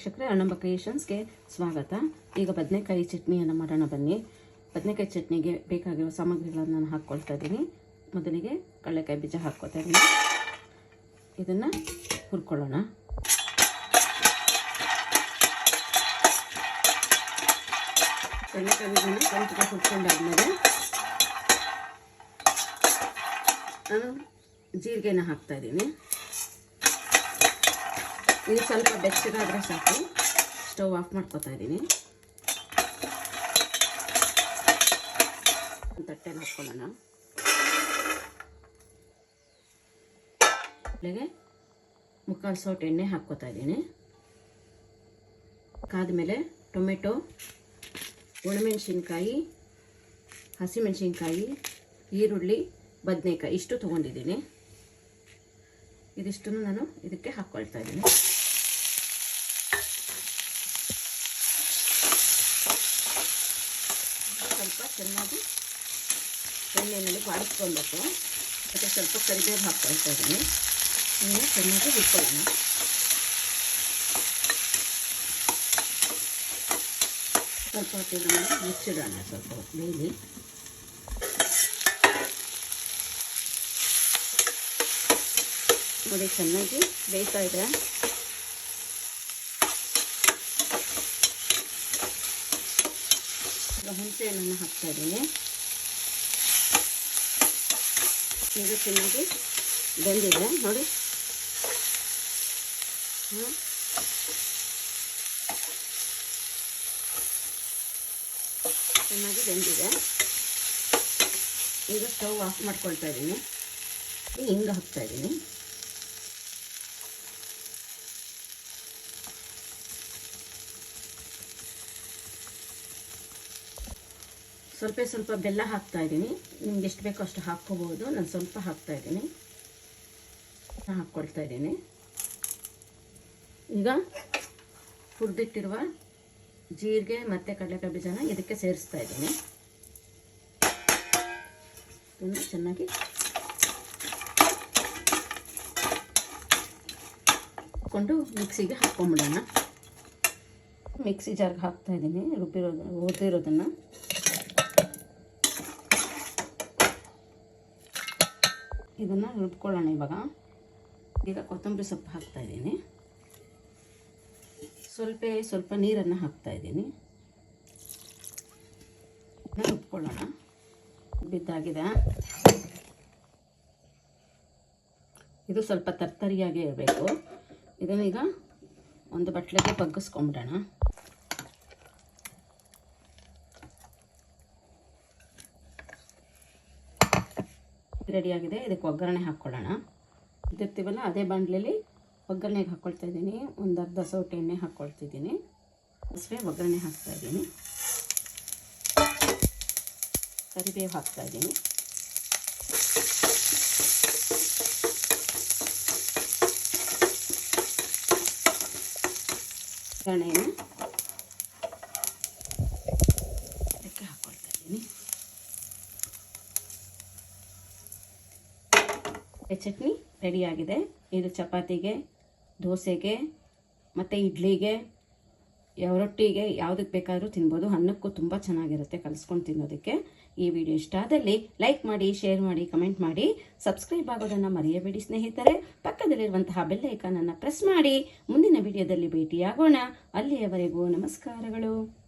ವೀಕ್ಷಕರೇ ಅಣ್ಣಂಬ ಕ್ರಿಯೇಷನ್ಸ್ಗೆ ಸ್ವಾಗತ. ಈಗ ಬದನೆಕಾಯಿ ಚಟ್ನಿಯನ್ನು ಮಾಡೋಣ ಬನ್ನಿ. ಬದನೆಕಾಯಿ ಚಟ್ನಿಗೆ ಬೇಕಾಗಿರೋ ಸಾಮಗ್ರಿಗಳನ್ನು ನಾನು ಹಾಕ್ಕೊಳ್ತಾ ಇದ್ದೀನಿ. ಮೊದಲಿಗೆ ಕಡಲೆಕಾಯಿ ಬೀಜ ಹಾಕ್ಕೊತಾ ಇದ್ದೀನಿ. ಇದನ್ನು ಹುರ್ಕೊಳ್ಳೋಣ. ಕಡಲೆಕಾಯಿ ಬೀಜನ ಸ್ವಲ್ಪ ಹುರ್ಕೊಂಡಾದ್ಮೇಲೆ ನಾನು ಜೀರಿಗೆನ ಹಾಕ್ತಾ ಇದ್ದೀನಿ. ಇದು ಸ್ವಲ್ಪ ಬೆಚ್ಚಗಾದರೆ ಸಾಕು. ಸ್ಟವ್ ಆಫ್ ಮಾಡ್ಕೋತಾ ಇದ್ದೀನಿ. ತಟ್ಟೆನ ಹಾಕ್ಕೊಳ್ಳೋಣ ಅಲ್ಲಿಗೆ ಮುಕ್ಕಾಲು ಸೌಟ್ ಎಣ್ಣೆ ಹಾಕ್ಕೋತಾ ಇದ್ದೀನಿ. ಕಾದ್ಮೇಲೆ ಟೊಮೆಟೊ, ಒಣಮೆಣಸಿನ್ಕಾಯಿ, ಹಸಿಮೆಣಸಿನ್ಕಾಯಿ, ಈರುಳ್ಳಿ, ಬದನೆಕಾಯಿ ಇಷ್ಟು ತೊಗೊಂಡಿದ್ದೀನಿ. ಇದಿಷ್ಟನ್ನು ನಾನು ಇದಕ್ಕೆ ಹಾಕ್ಕೊಳ್ತಾ ಇದ್ದೀನಿ ಸ್ವಲ್ಪ ಚೆನ್ನಾಗಿ ಎಣ್ಣೆಯಲ್ಲಿ ಬಾಡಿಸ್ಕೊಳ್ಬೇಕು ಮತ್ತು ಸ್ವಲ್ಪ ಕರಿಬೇವು ಹಾಕ್ಕೊಳ್ತಾ ಇದ್ದೀನಿ. ಇದನ್ನು ಚೆನ್ನಾಗಿ ಹುರ್ಕೊಳ್ಳೋಣ. ಸ್ವಲ್ಪ ಹೊತ್ತಿಗೆ ಮುಚ್ಚಿಡೋಣ ಸ್ವಲ್ಪ ಹೊತ್ತು ಬೇಲಿ ನೋಡಿ, ಚೆನ್ನಾಗಿ ಬೇಯ್ತಾ ಇದೆ. ಈಗ ಹುಣಸೆ ಹಾಕ್ತಾ ಇದ್ದೀನಿ. ಇದು ಚೆನ್ನಾಗಿ ಬೆಂದಿದೆ. ನೋಡಿ. ಹ್ಞೂ ಚೆನ್ನಾಗಿ ಬೆಂದಿದೆ. ಈಗ ಸ್ಟವ್ ಆಫ್ ಮಾಡ್ಕೊಳ್ತಾ ಇದ್ದೀನಿ. ಹಿಂಗೆ ಹಾಕ್ತಾ ಇದ್ದೀನಿ. ಸ್ವಲ್ಪ ಸ್ವಲ್ಪ ಬೆಲ್ಲ ಹಾಕ್ತಾ ಇದ್ದೀನಿ. ನಿಮ್ಗೆ ಎಷ್ಟು ಬೇಕೋ ಅಷ್ಟು ಹಾಕ್ಕೋಬೋದು. ನಾನು ಸ್ವಲ್ಪ ಹಾಕ್ತಾ ಇದ್ದೀನಿ. ಹಾಕ್ಕೊಳ್ತಾ ಇದ್ದೀನಿ. ಈಗ ಹುರಿದಿಟ್ಟಿರುವ ಜೀರಿಗೆ ಮತ್ತು ಕಡಲೆಕಾಯಿ ಬೀಜನ ಇದಕ್ಕೆ ಸೇರಿಸ್ತಾ ಇದ್ದೀನಿ. ಇದನ್ನು ಚೆನ್ನಾಗಿ ಹಾಕ್ಕೊಂಡು ಮಿಕ್ಸಿಗೆ ಹಾಕ್ಕೊಂಬಿಡೋಣ. ಮಿಕ್ಸಿ ಜಾರ್ಗೆ ಹಾಕ್ತಾ ಇದ್ದೀನಿ. ರುಬ್ಬಿರೋದು ಹುರಿದಿರೋದನ್ನು. ಇದನ್ನು ರುಬ್ಕೊಳ್ಳೋಣ ಇವಾಗ. ಈಗ ಕೊತ್ತಂಬರಿ ಸೊಪ್ಪು ಹಾಕ್ತಾ ಇದ್ದೀನಿ. ಸ್ವಲ್ಪ ಸ್ವಲ್ಪ ನೀರನ್ನು ಹಾಕ್ತಾ ಇದ್ದೀನಿ. ರುಬ್ಕೊಳ್ಳೋಣ. ಬಿದ್ದಾಗಿದೆ. ಇದು ಸ್ವಲ್ಪ ತರ್ತರಿಯಾಗಿ ಇರಬೇಕು. ಇದನ್ನೀಗ ಒಂದು ಬಟ್ಲಿಗೆ ಬಗ್ಗಿಸ್ಕೊಂಬಿಡೋಣ. ರೆಡಿಯಾಗಿದೆ. ಇದಕ್ಕೆ ಒಗ್ಗರಣೆ ಹಾಕ್ಕೊಳ್ಳೋಣ. ಇದಿರ್ತೀವಲ್ಲ, ಅದೇ ಬಾಣಲೆಯಲ್ಲಿ ಒಗ್ಗರಣೆಗೆ ಹಾಕ್ಕೊಳ್ತಾ ಇದ್ದೀನಿ. ಒಂದು ಅರ್ಧ ಸೌಟು ಎಣ್ಣೆ ಹಾಕ್ಕೊಳ್ತಿದ್ದೀನಿ ಹಸಿವೆ ಒಗ್ಗರಣೆ ಹಾಕ್ತಾ ಇದ್ದೀನಿ. ಕರಿಬೇವು ಹಾಕ್ತಾ ಇದ್ದೀನಿ. ಒಗ್ಗರಣೆಯನ್ನು ಇದಕ್ಕೆ ಹಾಕ್ಕೊಳ್ತಾ ಇದ್ದೀನಿ ಚಟ್ನಿ ರೆಡಿಯಾಗಿದೆ ಇದು ಚಪಾತಿಗೆ, ದೋಸೆಗೆ, ಮತ್ತು ಇಡ್ಲಿಗೆ ರೊಟ್ಟಿಗೆ ಯಾವುದಕ್ಕೆ ಬೇಕಾದರೂ ತಿನ್ಬೋದು. ಅನ್ನಕ್ಕೂ ತುಂಬ ಚೆನ್ನಾಗಿರುತ್ತೆ ಕಲಿಸ್ಕೊಂಡು ತಿನ್ನೋದಕ್ಕೆ. ಈ ವಿಡಿಯೋ ಇಷ್ಟ ಆದಲ್ಲಿ ಲೈಕ್ ಮಾಡಿ ಶೇರ್ ಮಾಡಿ ಕಮೆಂಟ್ ಮಾಡಿ. ಸಬ್ಸ್ಕ್ರೈಬ್ ಆಗೋದನ್ನು ಮರೆಯಬೇಡಿ ಸ್ನೇಹಿತರೆ. ಪಕ್ಕದಲ್ಲಿರುವಂತಹ ಬೆಲ್ ಐಕಾನನ್ನು ಪ್ರೆಸ್ ಮಾಡಿ. ಮುಂದಿನ ವಿಡಿಯೋದಲ್ಲಿ ಭೇಟಿಯಾಗೋಣ. ಅಲ್ಲಿಯವರೆಗೂ ನಮಸ್ಕಾರಗಳು.